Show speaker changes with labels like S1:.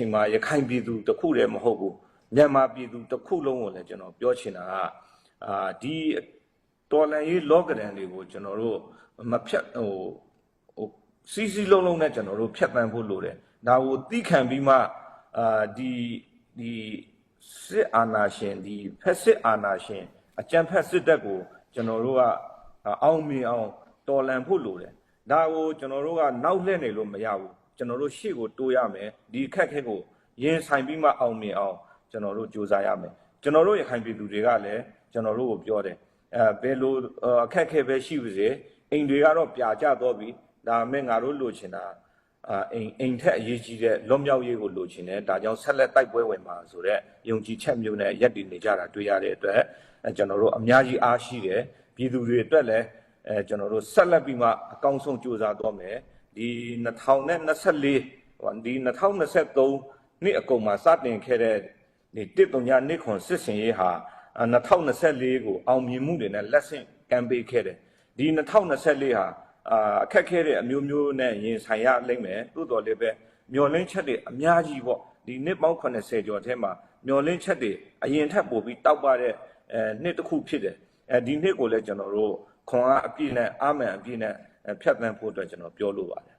S1: ချိန်မှာရခိုင်ပြည်သူတစ်ခုတည်းမဟုတ်ဘူးမြန်မာပြည်သူတစ်ခုလုံးကိုလည်းကျွန်တော်ပြောချင်တာကအာဒီတော်လန်ရေးလောကဒန်တွေကိုကျွန်တော်တို့မဖြတ်ဟိုဟိုစီစီလုံးလုံးနဲ့ကျွန်တော်တို့ဖြတ်တန်းဖို့လိုတယ်ဒါကိုသိခံပြီးမှအာဒီဒီစစ်အာဏာရှင်ဒီဖက်စစ်အာဏာရှင်အကြံဖက်စစ်တပ်ကိုကျွန်တော်တို့ကအောင်မြင်အောင်တော်လန်ဖို့လိုတယ်ဒါကိုကျွန်တော်တို့ကနောက်လှည့်နေလို့မရဘူး ကျွန်တော်တို့ရှေ့ကိုတိုးရမယ်ဒီအခက်အခဲကိုရင်ဆိုင်ပြီးမှအောင်မြင်အောင်ကျွန်တော်တို့ကြိုးစားရမယ်ကျွန်တော်တို့ရခိုင်ပြည်သူတွေကလည်းကျွန်တော်တို့ကိုပြောတယ်အဲဘယ်လိုအခက်အခဲပဲရှိပါစေအိမ်တွေကတော့ပြာကျတော့ပြီဒါမဲ့ငါတို့လိုချင်တာအာအိမ်အိမ်ထက်အရေးကြီးတဲ့လွတ်မြောက်ရေးကိုလိုချင်တယ်ဒါကြောင့်ဆက်လက်တိုက်ပွဲဝင်ပါဆိုတော့ယုံကြည်ချက်မျိုးနဲ့ရက်တည်နေကြတာတွေ့ရတဲ့အတွက်အဲကျွန်တော်တို့အများကြီးအားရှိတယ်ပြည်သူတွေအတွက်လည်းအဲကျွန်တော်တို့ဆက်လက်ပြီးမှအကောင်းဆုံးကြိုးစားတော့မယ် ဒီ2024ဟိုဒီ2023နှစ်အကုန်မှာစတင်ခဲ့တဲ့ဒီတစ်တုံညာနှစ်ခွန်စစ်စင်ရေးဟာအာ2024ကိုအောင်မြင်မှုတွေနဲ့လက်ဆင့်ကမ်းပေးခဲ့တယ်ဒီ2024ဟာအာအခက်ခဲတဲ့အမျိုးမျိုးနဲ့ရင်ဆိုင်ရလိမ့်မယ်တိုးတော်လည်းပဲမျော်လင့်ချက်တွေအများကြီးပေါ့ဒီနှစ်ပေါင်း80ကျော်ထဲမှာမျော်လင့်ချက်တွေအရင်ထက်ပိုပြီးတောက်ပတဲ့အဲနှစ်တစ်ခုဖြစ်တယ်အဲဒီနှစ်ကိုလည်းကျွန်တော်တို့ခွန်အားအပြည့်နဲ့အာမန်အပြည့်နဲ့အဲ ဖြတ်သန်းဖို့အတွက်ကျွန်တော်ပြောလိုပါတယ်